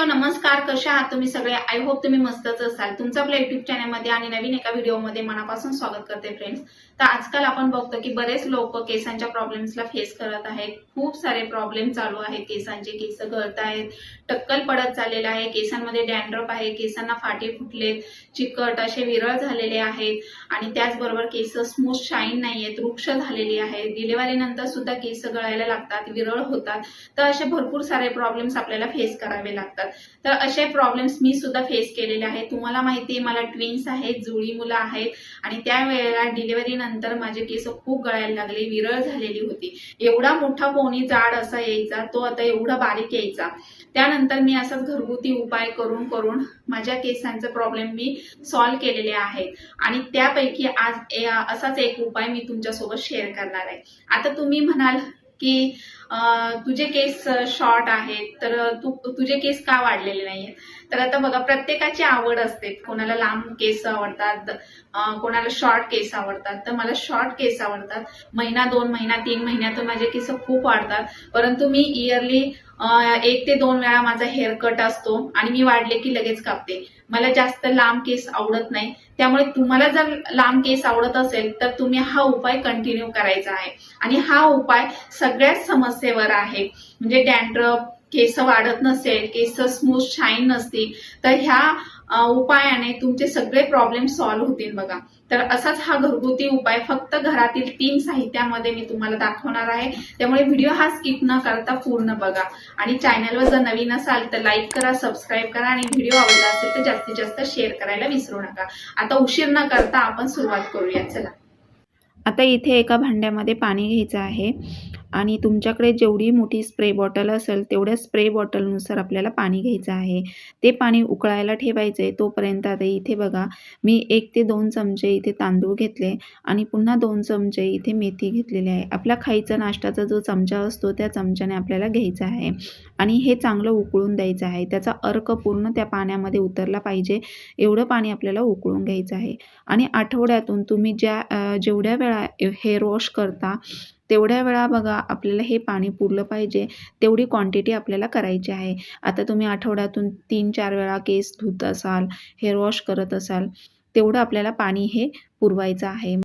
Hello नमस्कार. कशा आहात तुम्ही सगळे? आय होप तुम्ही मस्तच असाल. तुमचं आपल्या युट्यूब चॅनलमध्ये आणि नवीन एका व्हिडिओमध्ये मनापासून स्वागत करते फ्रेंड्स तर आजकाल आपण बघतो की बरेच लोक केसांच्या प्रॉब्लेम्सला फेस करत आहेत. खूप सारे प्रॉब्लेम चालू आहेत. केसांचे केस गळत आहेत. टक्कल पडत चाललेलं आहे. केसांमध्ये डॅन्ड्रफ आहे. केसांना फाटे फुटलेत चिकट असे विरळ झालेले आहेत. आणि त्याचबरोबर केस स्मूथ शाईन नाहीयेत वृक्ष झालेली आहेत. डिलिव्हरी नंतर सुद्धा केस गळायला लागतात विरळ होतात. तर असे भरपूर सारे प्रॉब्लेम्स आपल्याला फेस करावे लागतात. तर असे प्रॉब्लेम्स मी सुद्धा फेस केलेले आहेत. तुम्हाला माहिती आहे मला ट्विन्स आहेत जुळी मुलं आहेत. आणि त्यावेळेला डिलिव्हरी नंतर माझे केस खूप गळायला लागले विरळ झालेली होती. एवढा मोठा पोनी जाड असा यायचा तो आता एवढा बारीक यायचा. त्यानंतर मी असाच घरगुती उपाय करून करून माझ्या केसांचे प्रॉब्लेम मी सॉल्व्ह केलेले आहेत. आणि त्यापैकी आज असाच एक उपाय मी तुमच्यासोबत शेअर करणार आहे. आता तुम्ही म्हणाल की तुझे केस शॉर्ट आहेत तर तू तुझे केस का वाढलेले नाहीयेत? तर आता बघा प्रत्येकाची आवड असते. कोणाला लांब केस आवडतात कोणाला शॉर्ट केस आवडतात. तर मला शॉर्ट केस आवडतात. महिना दोन महिना तीन महिन्यातून माझे केस खूप वाढतात. परंतु मी इयरली एक ते दोन वेळा माझा हेअर कट असतो आणि मी वाढले की लगेच कापते. मला जास्त लांब केस आवडत नाही. त्यामुळे तुम्हाला जर लांब केस आवडत असेल तर तुम्ही हा उपाय कंटिन्यू करायचा आहे. आणि हा उपाय सगळ्याच समस्येवर आहे. म्हणजे डॅन्ड्रफ केस वाढत नसेल केस स्मूथ शाईन नसतील तर ह्या उपायाने तुमचे सगळे प्रॉब्लेम सॉल्व्ह होतील बघा. तर असाच हा घरगुती उपाय फक्त घरातील तीन साहित्यामध्ये मी तुम्हाला दाखवणार आहे. त्यामुळे व्हिडिओ हा स्किप न करता पूर्ण बघा. आणि चॅनलवर जर नवीन असाल तर लाईक करा सबस्क्राईब करा आणि व्हिडिओ आवडला असेल तर जास्तीत जास्त शेअर करायला विसरू नका. आता उशीर न करता आपण सुरुवात करूया. चला. आता इथे एका भांड्यामध्ये पाणी घ्यायचं आहे. आणि तुमच्याकडे जेवढी मोठी स्प्रे बॉटल असेल तेवढ्या स्प्रे बॉटलनुसार आपल्याला पाणी घ्यायचं आहे. ते पाणी उकळायला ठेवायचं आहे तोपर्यंत आता इथे बघा मी एक ते दोन चमचे इथे तांदूळ घेतले आणि पुन्हा दोन चमचे इथे मेथी घेतलेली आहे. आपला खायचा नाश्त्याचा जो चमचा असतो त्या चमच्याने आपल्याला घ्यायचा आहे. आणि हे चांगलं उकळून द्यायचं आहे. त्याचा अर्क पूर्ण त्या पाण्यामध्ये उतरला पाहिजे एवढं पाणी आपल्याला उकळून घ्यायचं आहे. आणि आठवड्यातून तुम्ही ज्या जेवढ्या वेळा हेअर वॉश करता तेवढ्या वेळा बघा आपल्याला हे पाणी पुरलं पाहिजे तेवढी क्वांटिटी आपल्याला करायची आहे. आता तुम्ही आठवड्यातून तीन चार वेळा केस धुत असाल हेअर वॉश करत असाल तेवढं आपल्याला पाणी हे पुरवायचं आहे.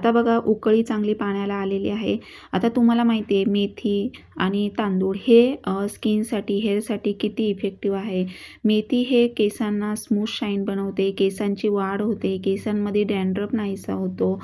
आता बघा उकळी चांगली पाण्याला आलेली आहे. आता तुम्हाला माहिती आहे मेथी आणि तांदूळ हे स्किनसाठी हेअरसाठी किती इफेक्टिव्ह आहे. मेथी हे केसांना स्मूथ शाईन बनवते केसांची वाढ होते केसांमध्ये डॅन्ड्रप नाहीसा होतो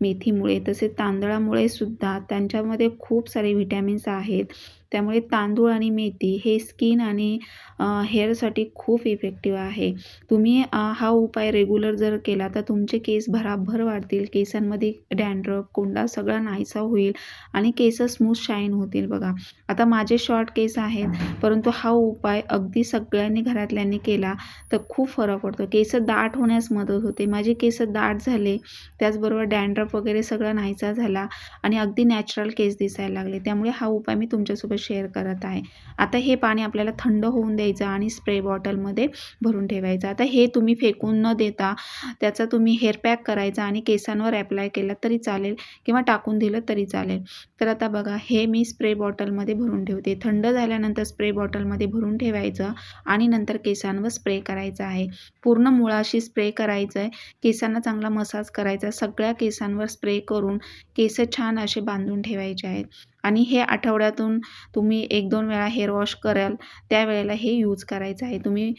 मेथीमुळे. तसेच तांदळामुळे सुद्धा त्यांच्यामध्ये खूप सारे व्हिटॅमिन्स आहेत. त्यामुळे तांदूळ आणि मेथी हे स्किन आणि हेअरसाठी खूप इफेक्टिव्ह आहे. तुम्ही हा उपाय रेग्युलर जर केला तर तुमचे केस भराभर वाढतील. केसांमध्ये डॅन्ड्रफ कोंडा सगळा नाहीसा होईल आणि केस स्मूथ शाईन होतील बघा. आता माझे शॉर्ट केस आहेत परंतु हा उपाय अगदी सगळ्यांनी घरातल्यांनी केला तर खूप फरक पडतो. केस दाट होण्यास मदत होते. माझे केस दाट झाले त्याचबरोबर डॅन्ड्रफ वगैरे सगळा नाहीसा झाला आणि अगदी नॅचरल केस दिसायला लागले. त्यामुळे हा उपाय मी तुमच्यासोबत शेअर करत आहे. आता हे पाणी आपल्याला थंड होऊन द्यायचं आणि स्प्रे बॉटलमध्ये भरून ठेवायचं. आता हे तुम्ही फेकून न देता त्याचा तुम्ही हेअर पॅक करायचा आणि केसांवर ॲप्लाय केला तरी चालेल किंवा टाकून दिलं तरी चालेल. तर आता बघा हे मी स्प्रे बॉटलमध्ये भरून ठेवते. थंड झाल्यानंतर स्प्रे बॉटलमध्ये भरून ठेवायचं आणि नंतर केसांवर स्प्रे करायचा आहे. पूर्ण मुळाशी स्प्रे करायचं आहे केसांना चांगला मसाज करायचा. सगळ्या केसांवर स्प्रे करून केस छान असे बांधून ठेवायचे आहेत. आणि हे आठवड्यातून तुम्ही एक दोन वेळा हेअर वॉश कराल त्यावेळेला हे यूज करायचं आहे. तुम्ही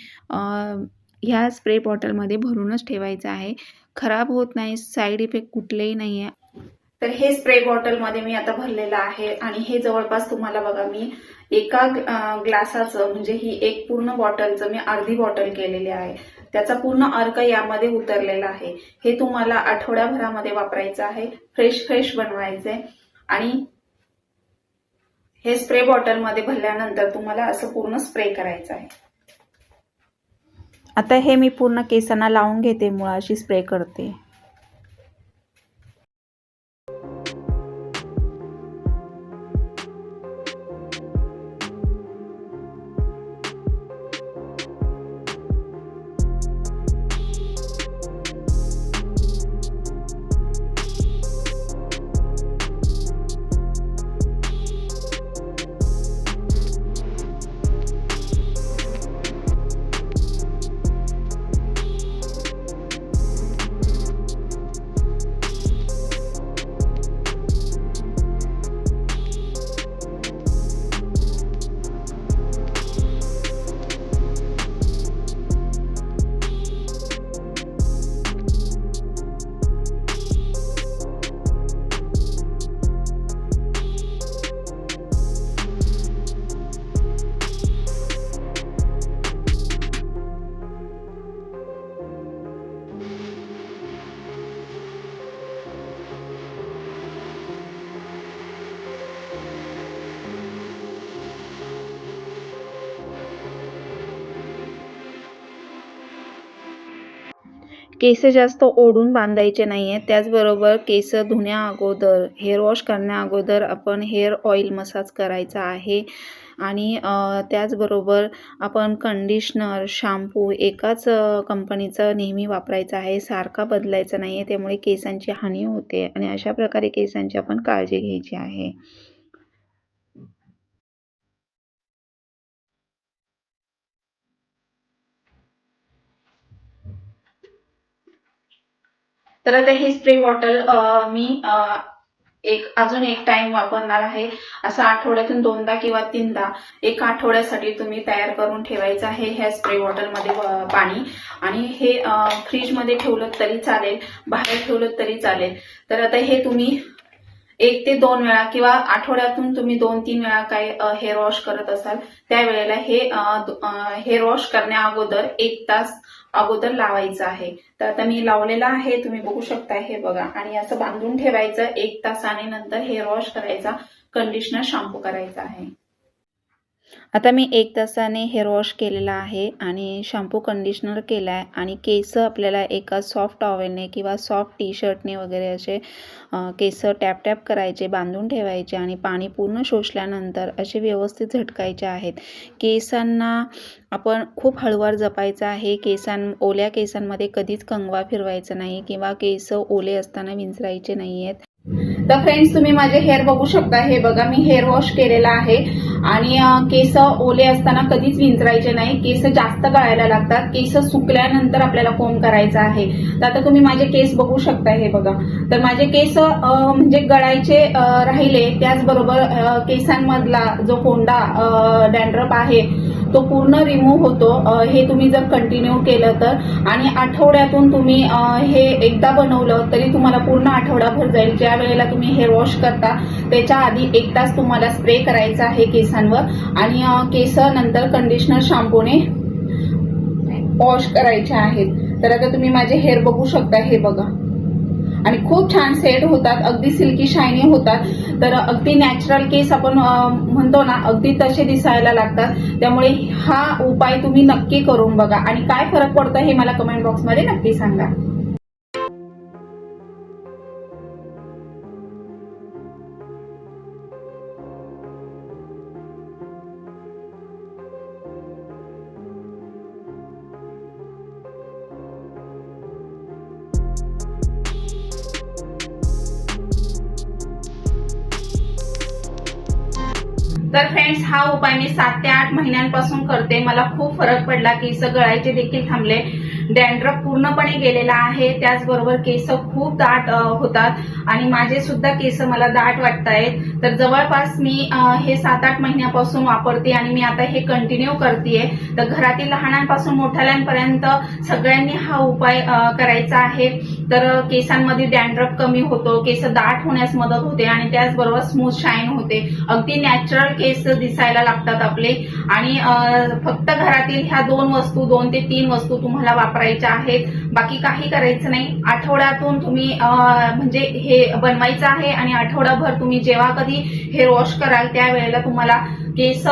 ह्या स्प्रे बॉटलमध्ये भरूनच ठेवायचं आहे. खराब होत नाही साईड इफेक्ट कुठलेही नाही आहे तर हे स्प्रे बॉटलमध्ये मी आता भरलेलं आहे आणि हे जवळपास तुम्हाला बघा मी एका ग्लासाचं म्हणजे ही एक पूर्ण बॉटलचं मी अर्धी बॉटल केलेली आहे. त्याचा पूर्ण अर्क यामध्ये उतरलेला आहे. हे तुम्हाला आठवड्याभरामध्ये वापरायचं आहे. फ्रेश फ्रेश बनवायचे आणि हे स्प्रे बॉटलमध्ये भरल्यानंतर तुम्हाला असं पूर्ण स्प्रे करायचं आहे. आता हे मी पूर्ण केसांना लावून घेते मुळाशी स्प्रे करते. केस जास्त ओढून बांधायचे नाही आहेत त्याचबरोबर केस धुण्या अगोदर हेअर वॉश करण्या अगोदर आपण हेअर ऑइल मसाज करायचा आहे. आणि त्याचबरोबर आपण कंडिशनर शॅम्पू एकाच कंपनीचा कंपनीचं नेहमी वापरायचं आहे. सारखा बदलायचा नाही आहे त्यामुळे केसांची हानी होते आणि अशा प्रकारे केसांची आपण काळजी घ्यायची आहे. तर आता हे स्प्रे बॉटल मी अ, एक अजून एक टाइम वापरणार आहे. असं आठवड्यातून दोनदा किंवा तीनदा एक आठवड्यासाठी तुम्ही तयार करून ठेवायचं आहे ह्या स्प्रे बॉटलमध्ये पाणी. आणि हे फ्रीजमध्ये ठेवलं तरी चालेल बाहेर ठेवलं तरी चालेल. तर आता हे तुम्ही एक ते दोन वेळा किंवा आठवड्यातून तुम्ही दोन तीन वेळा काय हेअर वॉश करत असाल त्यावेळेला हे हेअर वॉश करण्या अगोदर एक तास अगोदर लावायचं आहे. तर आता मी लावलेलं आहे तुम्ही बघू शकता हे बघा. आणि असं बांधून ठेवायचं एक तासाने नंतर हेअर वॉश करायचा कंडिशनर शॅम्पू करायचा आहे. आता मी एक तासाने हेअर वॉश केलेला आहे आणि शॅम्पू कंडिशनर केला आहे आणि केस आपल्याला एका सॉफ्ट टॉवेलने किंवा सॉफ्ट टी शर्टने वगैरे असे केस टॅप टॅप करायचे बांधून ठेवायचे आणि पाणी पूर्ण शोषल्यानंतर असे व्यवस्थित झटकायचे आहेत. केसांना आपण खूप हळूवार जपायचं आहे. केसां ओल्या केसांमध्ये कधीच कंगवा फिरवायचा नाही किंवा केस ओले असताना विंचरायचे नाही आहेत तर फ्रेंड्स तुम्ही माझे हेअर बघू शकता. हे बघा मी हेअर वॉश केलेला आहे. आणि केस ओले असताना कधीच विंचरायचे नाही. केस जास्त गळायला लागतात. केस सुकल्यानंतर आपल्याला कोंब करायचा आहे. तर आता तुम्ही माझे केस बघू शकता हे बघा. तर माझे केस म्हणजे गळायचे राहिले. त्याचबरोबर केसांमधला जो कोंडा डॅन्ड्रप आहे तो पूर्ण रिमूव्ह होतो. हे तुम्ही जर कंटिन्यू केलं तर आणि आठवड्यातून तुम्ही हे एकदा बनवलं तरी तुम्हाला पूर्ण आठवडाभर जाईल. ज्या वेळेला तुम्ही हेअर वॉश करता त्याच्या आधी एक तास तुम्हाला स्प्रे करायचा आहे केसांवर. आणि केस नंतर कंडिशनर शॅम्पूने वॉश करायचे आहेत. तर आता तुम्ही माझे हेअर बघू शकता हे बघा. आणि खूप छान सेट होतात. अगदी सिल्की शायनी होतात. तर अगदी नॅचरल केस आपण म्हणतो ना अगदी तसे दिसायला लागतात. त्यामुळे हा उपाय तुम्ही नक्की करून बघा. आणि काय फरक पडतो हे मला कमेंट बॉक्समध्ये नक्की सांगा. तर फ्रेंड्स हा उपाय मी सात ते आठ महिन्यांपासून करते. मला खूप फरक पडला. केस गळायचे देखील थांबले. डॅन्ड्रफ पूर्णपणे गेलेला आहे. त्याचबरोबर केस खूप दाट होतात. आणि माझे सुद्धा केस मला दाट वाटतायत. तर जवळपास मी हे सात आठ महिन्यापासून वापरते आणि मी आता हे कंटिन्यू करते तर घरातील लहानांपासून मोठ्याल्यांपर्यंत सगळ्यांनी हा उपाय करायचा आहे. तर केसांमध्ये डॅन्ड्रफ कमी होतो केस दाट होण्यास मदत होते आणि त्याचबरोबर स्मूथ शाईन होते. अगदी नॅचरल केस दिसायला लागतात आपले. आणि फक्त घरातील ह्या दोन वस्तू दोन ते तीन वस्तू तुम्हाला वापरायच्या आहेत. बाकी काही करायचं नाही. आठवड्यातून तुम्ही म्हणजे हे बनवायचं आहे आणि आठवडाभर तुम्ही जेव्हा कधी हेअर वॉश कराल त्यावेळेला तुम्हाला केस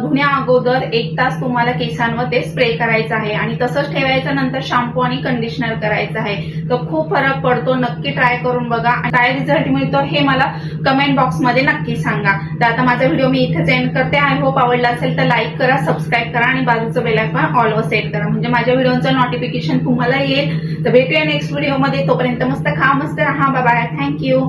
धुण्या अगोदर एक तास तुम्हाला केसांवर ते स्प्रे करायचं आहे. आणि तसंच ठेवायचं नंतर शॅम्पू आणि कंडिशनर करायचं आहे. तर खूप फरक पडतो. नक्की ट्राय करून बघा. आणि काय रिझल्ट मिळतो हे मला कमेंट बॉक्समध्ये नक्की सांगा. तर आता माझा व्हिडिओ मी इथेच एंड करते. आय होप आवडला असेल तर लाईक करा सबस्क्राईब करा आणि बाजूचं बेलायकॉन ऑलवर सेट करा. म्हणजे माझ्या व्हिडिओचं नोटिफिकेशन तुम्हाला येईल. तर भेटूया नेक्स्ट व्हिडिओमध्ये तोपर्यंत मस्त खा मस्त राहा. Bye thank you